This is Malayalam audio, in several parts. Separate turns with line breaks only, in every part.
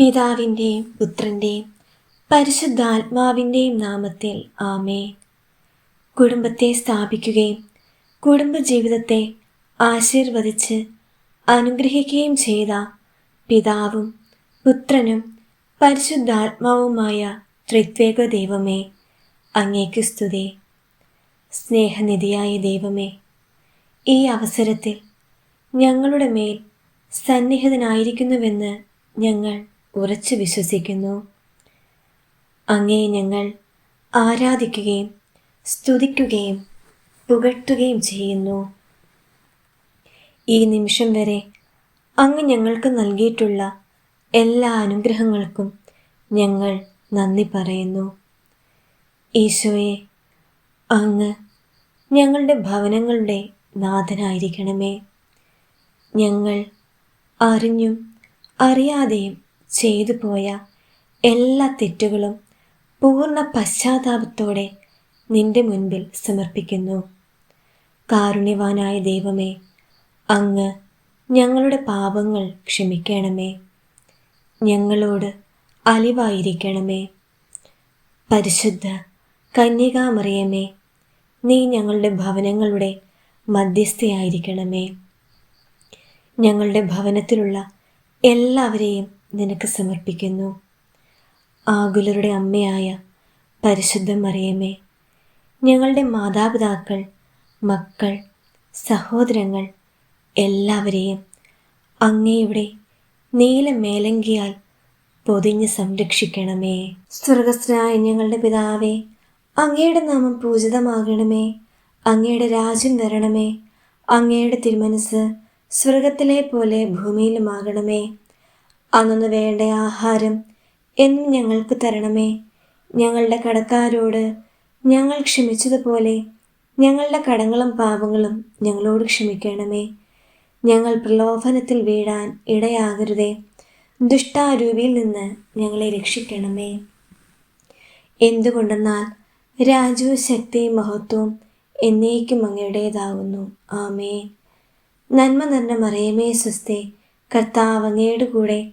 പിതാവിന്റെയും പുത്രന്റെയും പരിശുദ്ധാത്മാവിന്റെയും നാമത്തിൽ ആമേ കുടുംബത്തെ സ്ഥാപിക്കുകയും കുടുംബജീവിതത്തെ ആശീർവദിച്ച് അനുഗ്രഹിക്കുകയും ചെയ്ത പിതാവും പുത്രനും പരിശുദ്ധാത്മാവുമായ ത്രിത്വേക ദൈവമേ അങ്ങേക്ക് സ്തുതി. സ്നേഹനിധിയായ ദൈവമേ ഈ അവസരത്തിൽ ഞങ്ങളുടെ മേൽ സന്നിഹിതനായിരിക്കുന്നുവെന്ന് ഞങ്ങൾ ഉറച്ചു വിശ്വസിക്കുന്നു. അങ്ങേ ഞങ്ങൾ ആരാധിക്കുകയും സ്തുതിക്കുകയും പുകഴ്ത്തുകയും ചെയ്യുന്നു. ഈ നിമിഷം വരെ അങ്ങ് ഞങ്ങൾക്ക് നൽകിയിട്ടുള്ള എല്ലാ അനുഗ്രഹങ്ങൾക്കും ഞങ്ങൾ നന്ദി പറയുന്നു. ഈശോയെ അങ്ങ് ഞങ്ങളുടെ ഭവനങ്ങളുടെ നാഥനായിരിക്കണമേ. ഞങ്ങൾ അറിഞ്ഞും അറിയാതെയും ചെയ്തു പോയ എല്ലാ തെറ്റുകളും പൂർണ പശ്ചാത്താപത്തോടെ നിന്റെ മുൻപിൽ സമർപ്പിക്കുന്നു. കാരുണ്യവാനായ ദൈവമേ അങ്ങ് ഞങ്ങളുടെ പാപങ്ങൾ ക്ഷമിക്കണമേ. ഞങ്ങളോട് അലിവായിരിക്കണമേ. പരിശുദ്ധ കന്യകാമറിയമേ നീ ഞങ്ങളുടെ ഭവനങ്ങളുടെ മധ്യസ്ഥയായിരിക്കണമേ. ഞങ്ങളുടെ ഭവനത്തിലുള്ള എല്ലാവരെയും നിനക്ക് സമർപ്പിക്കുന്നു. ആകുലരുടെ അമ്മയായ പരിശുദ്ധ മറിയമേ ഞങ്ങളുടെ മാതാപിതാക്കൾ മക്കൾ സഹോദരങ്ങൾ എല്ലാവരെയും അങ്ങയുടെ നീല മേലങ്കിയാൽ പൊതിഞ്ഞ് സംരക്ഷിക്കണമേ. സ്വർഗസ്ഥനായ ഞങ്ങളുടെ പിതാവേ അങ്ങയുടെ നാമം പൂജിതമാകണമേ. അങ്ങയുടെ രാജ്യം വരണമേ. അങ്ങയുടെ തിരുമനസ് സ്വർഗത്തിലെ പോലെ ഭൂമിയിലുമാകണമേ. അന്നു വേണ്ട ആഹാരം എന്നും ഞങ്ങൾക്ക് തരണമേ. ഞങ്ങളുടെ കടക്കാരോട് ഞങ്ങൾ ക്ഷമിച്ചതുപോലെ ഞങ്ങളുടെ കടങ്ങളും പാപങ്ങളും ഞങ്ങളോട് ക്ഷമിക്കണമേ. ഞങ്ങൾ പ്രലോഭനത്തിൽ വീഴാൻ ഇടയാകരുതേ. ദുഷ്ടാരൂപിയിൽ നിന്ന് ഞങ്ങളെ രക്ഷിക്കണമേ. എന്തുകൊണ്ടെന്നാൽ രാജു ശക്തി മഹത്വം എന്നേക്കും അങ്ങയുടേതാകുന്നു ആമേ നന്മ നന്മ മറിയമേ സ്വസ്തി. കർത്താവ് അങ്ങയുടെ കൂടെ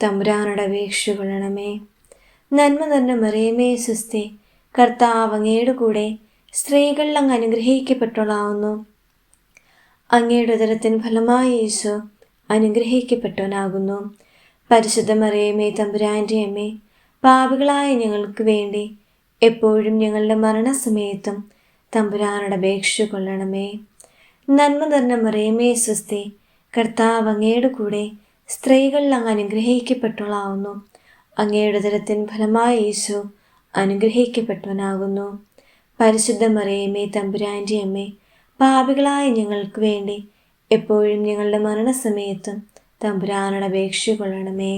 തമ്പുരാനോട് അപേക്ഷ കൊള്ളണമേ നന്മ തന്നെ മറിയമേ സുസ്തി കർത്താവ് അങ്ങയുടെ കൂടെ സ്ത്രീകളിൽ അങ്ങ് അനുഗ്രഹിക്കപ്പെട്ടോളാവുന്നു അങ്ങയുടെ ഉദരത്തിന് ഫലമായി യേശു അനുഗ്രഹിക്കപ്പെട്ടവനാകുന്നു. പരിശുദ്ധ മറിയമേ തമ്പുരാന്റെ അമ്മേ പാപികളായ ഞങ്ങൾക്ക് വേണ്ടി എപ്പോഴും ഞങ്ങളുടെ മരണസമയത്തും തമ്പുരാനോട് അപേക്ഷ കൊള്ളണമേ നന്മ തന്നെ മറിയമേ സ്വസ്തി കർത്താവ് അങ്ങയുടെ കൂടെ സ്ത്രീകളിൽ അങ്ങ് അനുഗ്രഹിക്കപ്പെട്ടവളാവുന്നു അങ്ങയുടെ തരത്തിൻ ഫലമായ യേശു അനുഗ്രഹിക്കപ്പെട്ടവനാകുന്നു. പരിശുദ്ധ മറിയമ്മേ തമ്പുരാന്റെ അമ്മേ പാപികളായ ഞങ്ങൾക്ക് വേണ്ടി എപ്പോഴും ഞങ്ങളുടെ മരണസമയത്തും തമ്പുരാനോട് അപേക്ഷ കൊള്ളണമേ.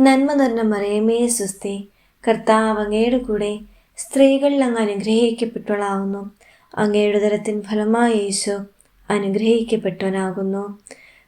നന്മ നിറഞ്ഞ മറിയമേ സ്വസ്തി കർത്താവ് അങ്ങയുടെ കൂടെ സ്ത്രീകളിൽ അങ്ങ് അനുഗ്രഹിക്കപ്പെട്ടവളാവുന്നു അങ്ങയുടെ തരത്തിൻ ഫലമായ യേശു അനുഗ്രഹിക്കപ്പെട്ടവനാകുന്നു.